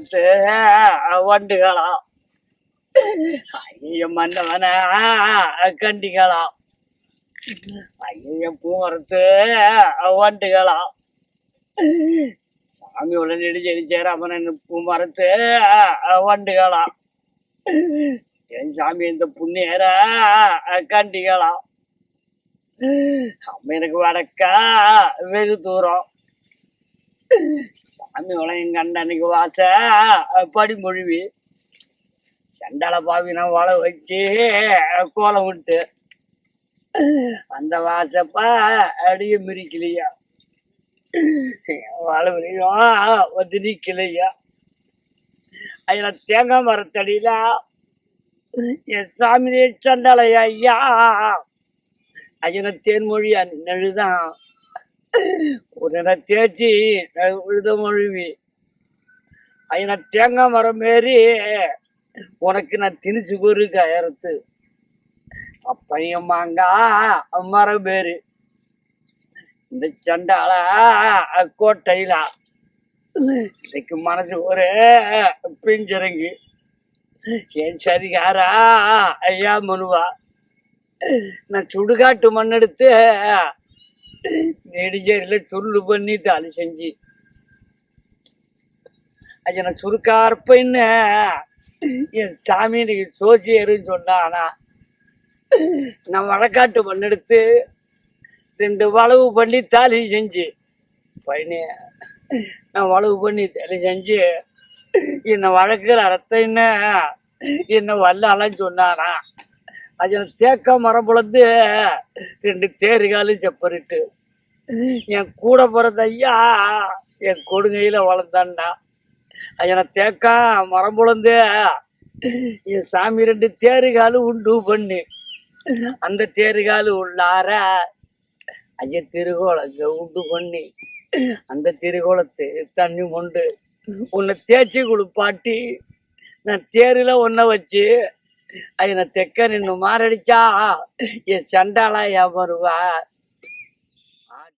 மறுத்து வண்டுகளாம் ஐய மன்னவன கண்டிகளாம் ஐய பூ மறுத்து வண்டுகளாம் சாமி உள்ள நெடிச்செடிச்சார் அப்புறம் பூ மறுத்து வண்டுகளாம் என் சாமி இந்த புண்ணியர கண்டிகளாம் அம்மனுக்கு வடக்கா வெகு தூரம். அம்மி உலகம் கண்ட அன்னைக்கு வாச படிமொழிவி சண்டால பாவினா வள வச்சு கோலம் விட்டு அந்த வாசப்பா அடிய மிரிக்கலையா? வளவுலையும் வந்து நிக்கலையா அதில் தேங்காய் மரத்தடியில என் சாமி சண்டாளையா ஐயா? ஐயனை தேன்மொழியா நெழுதான். உடனே தேய்ச்சி உழுத மொழிவி. நான் தேங்காய் மரம் மாரி உனக்கு நான் திணிச்சு ஒரு கயறத்து அப்பையும் மாங்கா மரம் பேரு இந்த சண்டால கோட்டையில. இன்னைக்கு மனசு ஒரு பிஞ்சிறங்கு. என் சரிகாரா ஐயா மனுவா. நான் சுடுகாட்டு மண்ணெடுத்து நெடுஞ்சேரியில் சுருள் பண்ணி தாலி செஞ்சு. ஐயா நான் சுருக்கார்ப்பன்னு என் சாமி இன்னைக்கு சோசியருன்னு சொன்னானா நான் வழக்காட்டு மண் எடுத்து ரெண்டு வளவு பண்ணி தாலி செஞ்சு. பையனே நான் வளவு பண்ணி தாலி செஞ்சு என்னை வழக்குற அர்த்தம் என்ன? என்ன வல்லாலாம் சொன்னானா அது தேக்க மரம் பிளந்து ரெண்டு தேறுகாலும் செப்பரிட்டு. என் கூட பிறந்த ஐயா என் கொடுங்கையில் வளர்ந்தான்டா அதனை தேக்கா மரம் பிளந்து என் சாமி ரெண்டு தேருகாலும் உண்டு பண்ணி. அந்த தேருகாலு உள்ளார ஐயா திருகோளங்க உண்டு பண்ணி. அந்த திருகோளத்து தண்ணி கொண்டு உன்னை தேய்ச்சி கொடுப்பாட்டி நான் தேரில் ஒன்றை வச்சு ஐயனை தெக்க நின்று மாரடிச்சா என் சண்டாளா என் வருவா